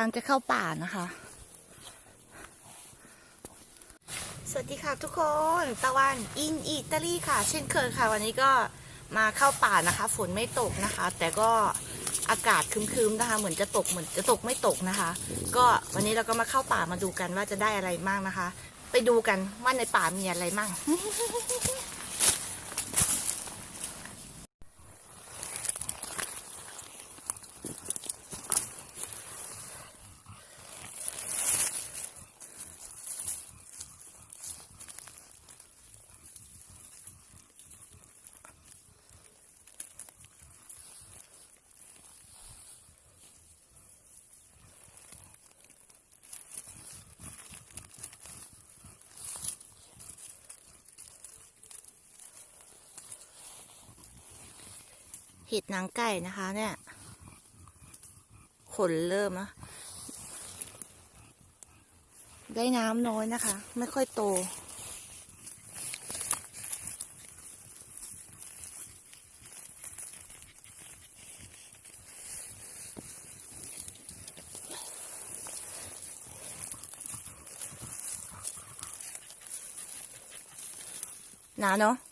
างจะเข้าป่านะคะ สวัสดีค่ะทุกคนตะวันอินอิตาลีค่ะ เช่นเคยค่ะ วันนี้ก็มาเข้าป่านะคะ ฝนไม่ตกนะคะ แต่ก็อากาศครึมๆนะคะ เหมือนจะตกเหมือนจะตกไม่ตกนะคะ ก็วันนี้เราก็มาเข้าป่ามาดูกันว่าจะได้อะไรบ้างนะคะ ไปดูกันว่าในป่ามีอะไรบ้าง เห็ดนางไก่นะคะ เนี่ย ขนเริ่มนะได้น้ำน้อยนะคะ ไม่ค่อยโต หนาเนาะ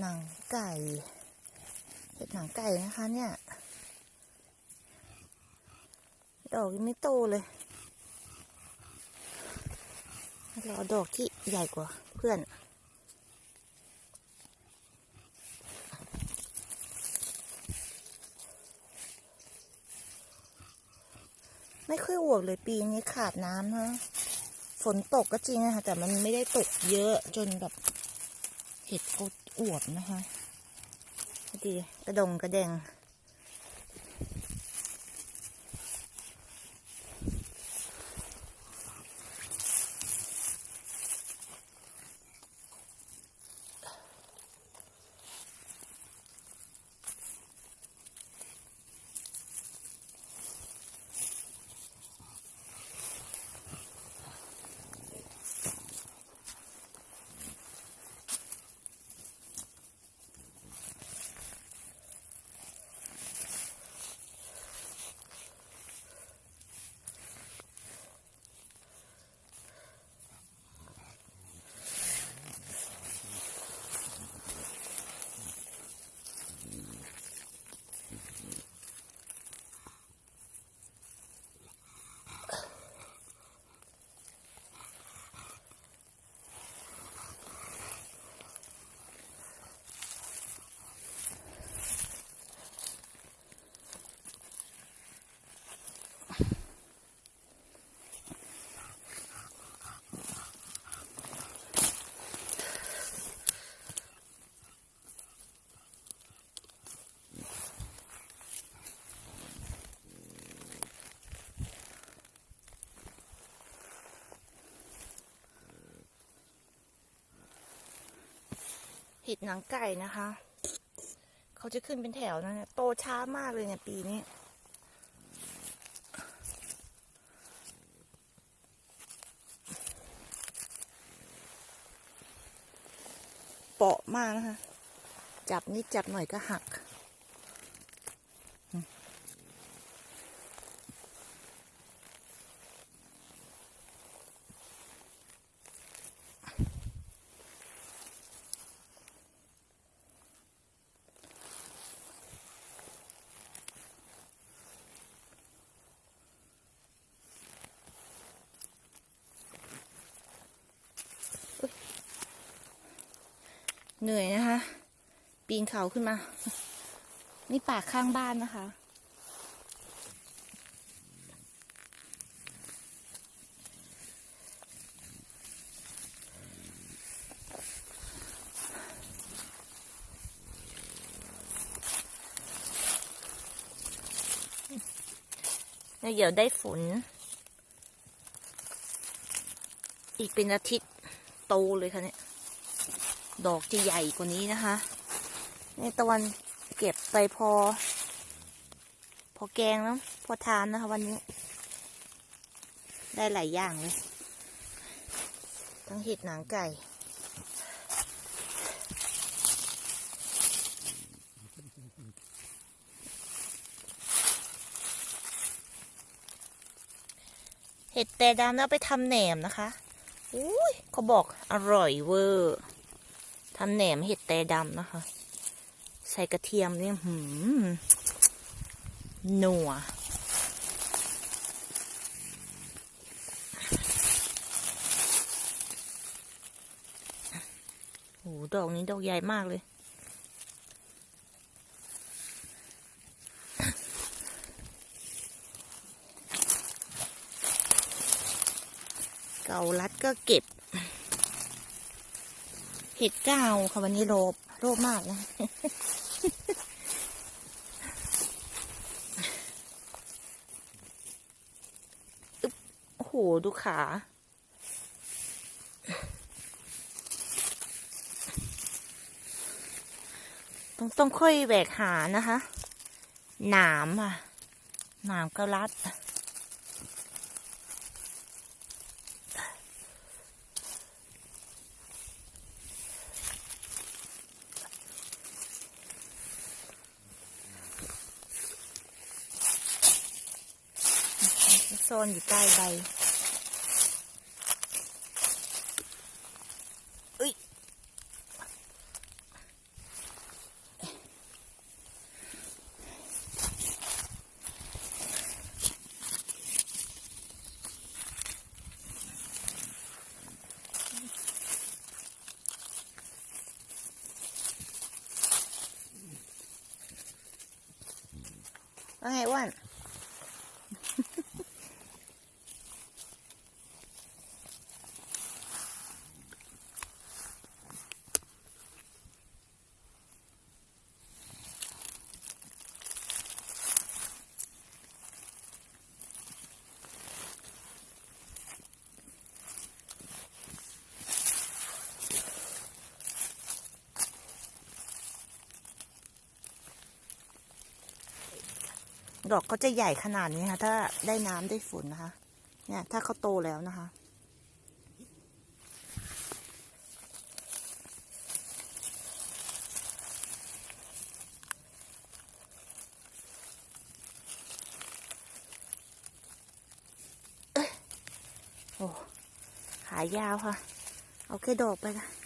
หนังไก่เห็ดหนังไก่นะคะเนี่ย ดอกยังไม่โตเลยรอดอกที่ใหญ่กว่าเพื่อนไม่ค่อยอวบเลยปีนี้ขาดน้ำนะ ฝนตกก็จริงนะคะแต่มันไม่ได้ตกเยอะจนแบบเห็ดเขา อวบนะคะพอดีกระดงกระแดง หิดหนังไก่นะคะ เขาจะขึ้นเป็นแถวนะโตช้ามากเลยเนี่ยปีนี้เปาะมากนะคะ จับนิดจับหน่อยก็หัก เหนื่อยนะคะ ปีนเขาขึ้นมา นี่ป่าข้างบ้านนะคะ เดี๋ยวได้ฝน อีกเป็นอาทิตย์โตเลยค่ะเนี่ย ดอกจะใหญ่กว่านี้นะคะในตะวันเก็บไปพอ พอแกงแล้วพอทานนะคะวันนี้ ได้หลายอย่างเลย ทั้งเห็ดหนังไก่เห็ดแต่ดำแล้วไปทำแหนมนะคะ อุ้ยเขาบอกอร่อยเวอร์ ทำแหนมเห็ดแต่ดำนะคะ ใส่กระเทียมเนี่ยหืมหนัวโอ้ดอกนี้ดอกใหญ่มากเลย เกาลัดก็เก็บ เห็ดก้าวค่ะวันนี้โลบโลบมากนะอึ๊บโอ้โห ดูขา ต้องต้องค่อยแหวกหานะคะ หนามอะ หนามก็รัด ซ่อนอยู่ใต้ใบเอ้ยว่าไงอ้วน ดอกก็จะใหญ่ขนาดนี้ค่ะ ถ้าได้น้ำได้ฝนนะคะ เนี่ย ถ้าเขาโตแล้วนะคะ โอ้ ขายาวค่ะ เอาแค่ดอกไปค่ะ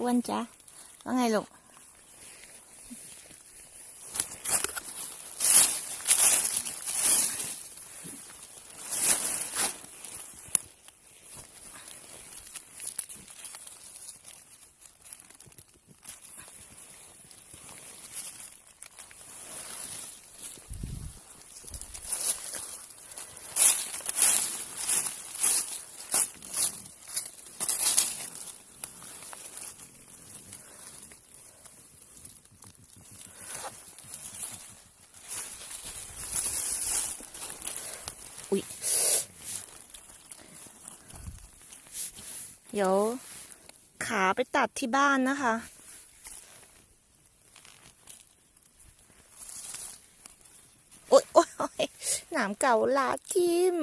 อ้วนจ๊ะว่ เดี๋ยวขาไปตัดที่บ้านนะคะ โอ๊ยโอ๊ยอยหนามเก่าลาทิม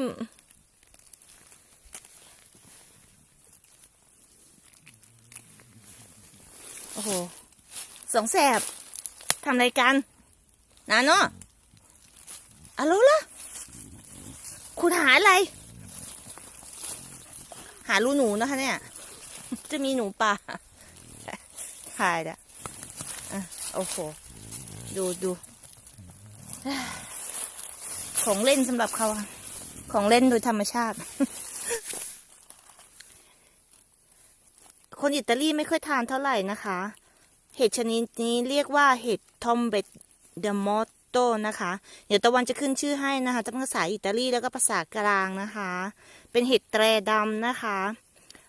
โอ้โห สองแสบทำอะไรกันนาเนาะอะโลละคุณหาอะไร หารูหนูนะคะเนี่ย จะมีหนูป่าถ่ายละอะโอ้โห ดูดู ของเล่นสำหรับเขาของเล่นโดยธรรมชาติ คนอิตาลีไม่ค่อยทานเท่าไหร่นะคะ เห็ดชนิดนี้เรียกว่าเห็ดทอมเบตเดมอตโตนะคะ เดี๋ยวตะวันจะขึ้นชื่อให้นะคะทั้งภาษาอิตาลีแล้วก็ภาษากลางนะคะ เป็นเห็ดแตรดำนะคะ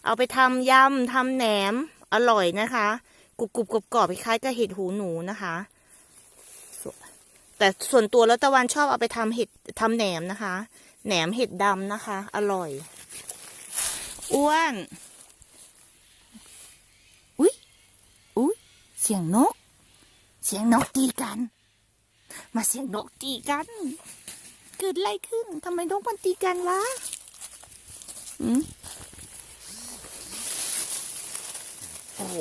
เอาไปทำยำทำแหนมอร่อยนะคะกรุบกรุบกรอบกรอบคล้ายกับเห็ดหูหนูนะคะ แต่ส่วนตัวแล้วตะวันชอบเอาไปทำเห็ดทำแหนมนะคะ แหนมเห็ดดำนะคะ อร่อย อ้วนอุ้ยอุ้ยเสียงนก เสียงนกตีกัน มาเสียงนกตีกัน เกิดอะไรขึ้นทำไมนกมันตีกันวะ โอ้โห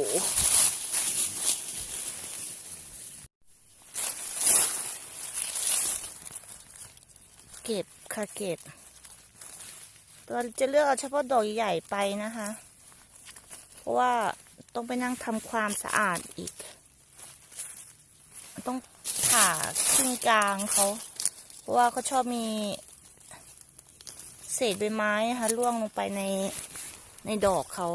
เก็บค่ะเก็บตัวจะเลือกเอาเฉพาะดอกใหญ่ไปนะคะ เพราะว่าต้องไปนั่งทำความสะอาดอีก ต้องผ่าครึ่งกลางเขา เพราะว่าเขาชอบมี เศษใบไม้นะคะร่วงลงไปในในดอกเขา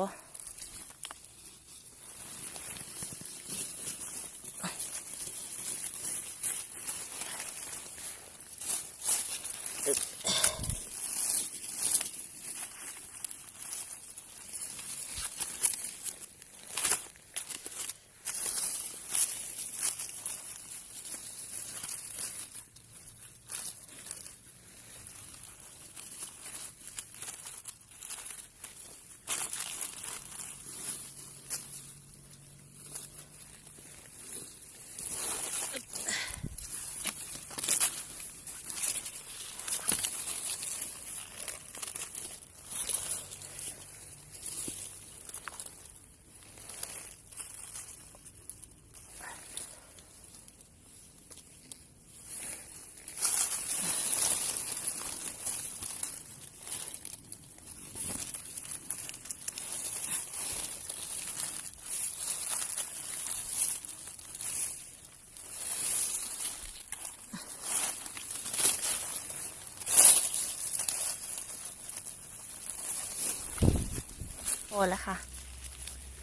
พอแล้วค่ะ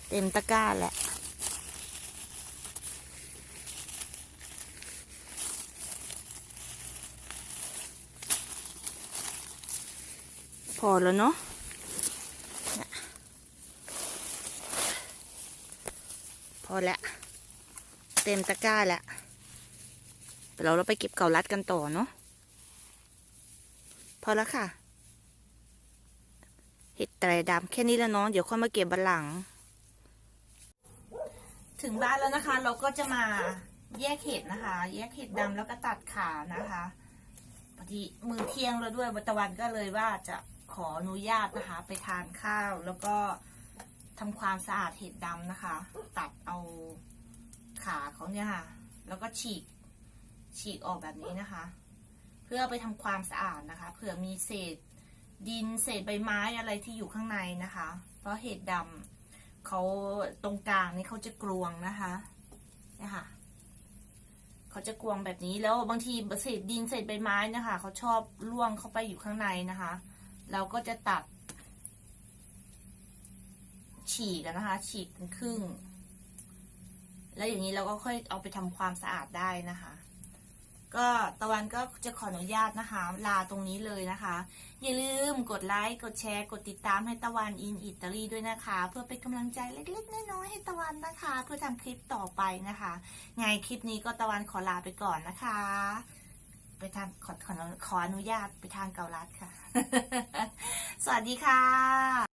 เต็มตะกร้าแหละพอแล้วเนาะพอแล้วเต็มตะกร้าแล้วเดี๋ยวเราเราไปเก็บเก่ารัดกันต่อเนาะพอแล้วค่ะ เห็ดไตรดำแค่นี้แล้วเนาะเดี๋ยวค่อยมาเก็บบันหลัง ถึงบ้านแล้วนะคะ เราก็จะมาแยกเห็ดนะคะ แยกเห็ดดำแล้วก็ตัดขานะคะพอดีมือเที่ยงแล้วด้วยวัตะวันก็เลยว่าจะขออนุญาตนะคะ ไปทานข้าวแล้วก็ทำความสะอาดเห็ดดำนะคะ ตัดเอาขาเขาเนี่ยค่ะ แล้วก็ฉีกฉีกออกแบบนี้นะคะ เพื่อไปทำความสะอาดนะคะเผื่อมีเศษ ดินเศษใบไม้อะไรที่อยู่ข้างในนะคะ เพราะเห็ดดำเขาตรงกลางนี่เขาจะกรวงนะคะนี่ค่ะเขาจะกรวงแบบนี้แล้วบางทีเศษดินเศษใบไม้นะคะเขาชอบล่วงเข้าไปอยู่ข้างในนะคะ เราก็จะตัด ฉีกนนะคะ ฉีกเป็นครึ่ง แล้วอย่างนี้เราก็ค่อยเอาไปทำความสะอาดได้นะคะ ก็ตะวันก็จะขออนุญาตนะคะ ลาตรงนี้เลยนะคะ อย่าลืมกดไลค์กดแชร์ กดติดตามให้ตะวันอินอิตาลีด้วยนะคะ เพื่อเป็นกำลังใจเล็กๆน้อยๆให้ตะวันนะคะ เพื่อทำคลิปต่อไปนะคะไงคลิปนี้ก็ตะวันขอลาไปก่อนนะคะ ไปทานขอขอขออนุญาตไปทานเกาลัดค่ะ สวัสดีค่ะ